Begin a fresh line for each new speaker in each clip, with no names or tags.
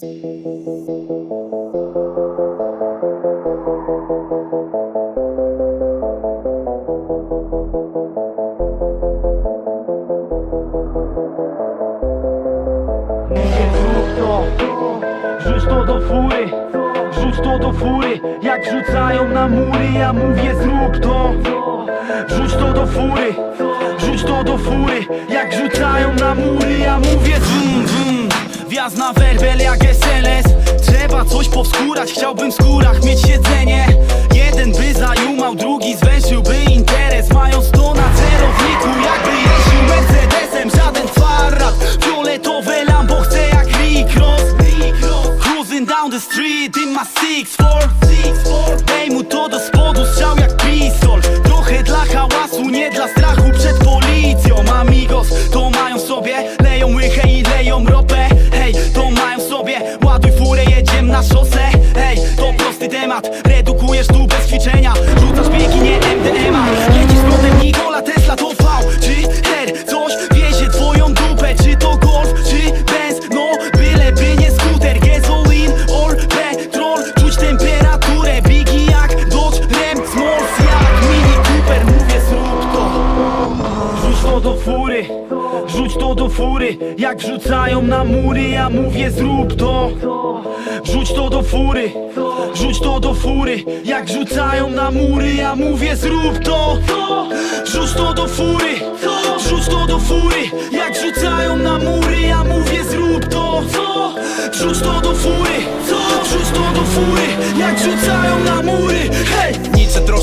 Zrób Rzuć to do fury Rzuć to do fury Jak rzucają na mury Ja mówię zrób to. Rzuć to do fury Rzuć to do fury Jak rzucają na mury Ja mówię zum Wjazd na werbel jak SLS Trzeba coś powskórać, chciałbym w skórach mieć siedzenie. Jeden by zajumał, drugi zwęszyłby interes. Mając to na celowniku, jakby jeździł Mercedesem. Żaden farrat, fioletowe Lambo chce jak Rick Ross. Cruising down the street in my six 4 temat. Redukujesz tu bez ćwiczenia Rzucasz biegi, nie MDMA Jedziesz z prądem Nikola Tesla to V. Czy R Coś wiezie twoją dupę? Czy to Golf, czy Benz? No, byleby nie skuter Gasoline or petrol. Czuć temperaturę Bigi to do fury. Rzuć to do fury Jak rzucają na mury. Ja mówię zrób to. Rzuć to do fury Rzuć to do fury Jak rzucają na mury. Ja mówię zrób to. Rzuć to do fury Rzuć to do fury Jak rzucają na mury. Ja mówię zrób to. Rzuć to do fury Rzuć to do fury Jak rzucają na mury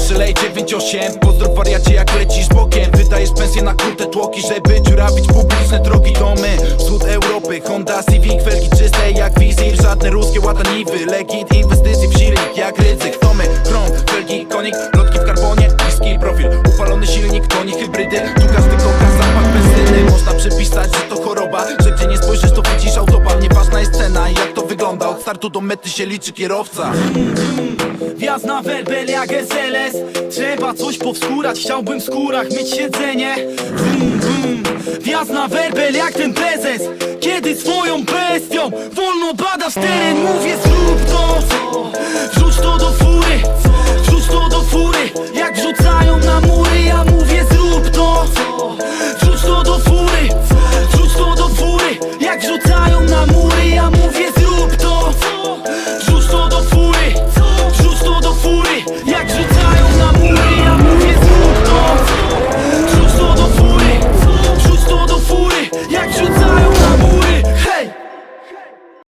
Hej!
Nice droższy lej 9-8 Pozdrow wariacie jak lecisz bokiem. Wydajesz pensję na krute tłoki Żeby dziurawić publiczne drogi domy. Wschód Europy, Honda Civic Felgi czyste jak wizir. Żadne ruskie łataniwy Legit inwestycji w silnik jak ryzyk Tomy, chrom, felgi, konik Lotki w karbonie, niski profil Upalony silnik, to nie hybrydy. Tu tylko gaz, zapach benzyny. Można przypisać, że to choroba. Że gdzie nie spojrzysz to widzisz autoban Nieważna jest cena jak startu do mety się liczy kierowca.
Wjazd na werbel jak SLS Trzeba coś powskórać, chciałbym w skórach mieć siedzenie. Wjazd na werbel jak ten prezes. Kiedy swoją bestią wolno badasz teren Mówię zrób to. Wrzuć to do fury Wrzuć to do fury. Jak rzucają na mury Ja mówię zrób to. Wrzuć to do fury Wrzuć to do fury. Jak rzucają na mury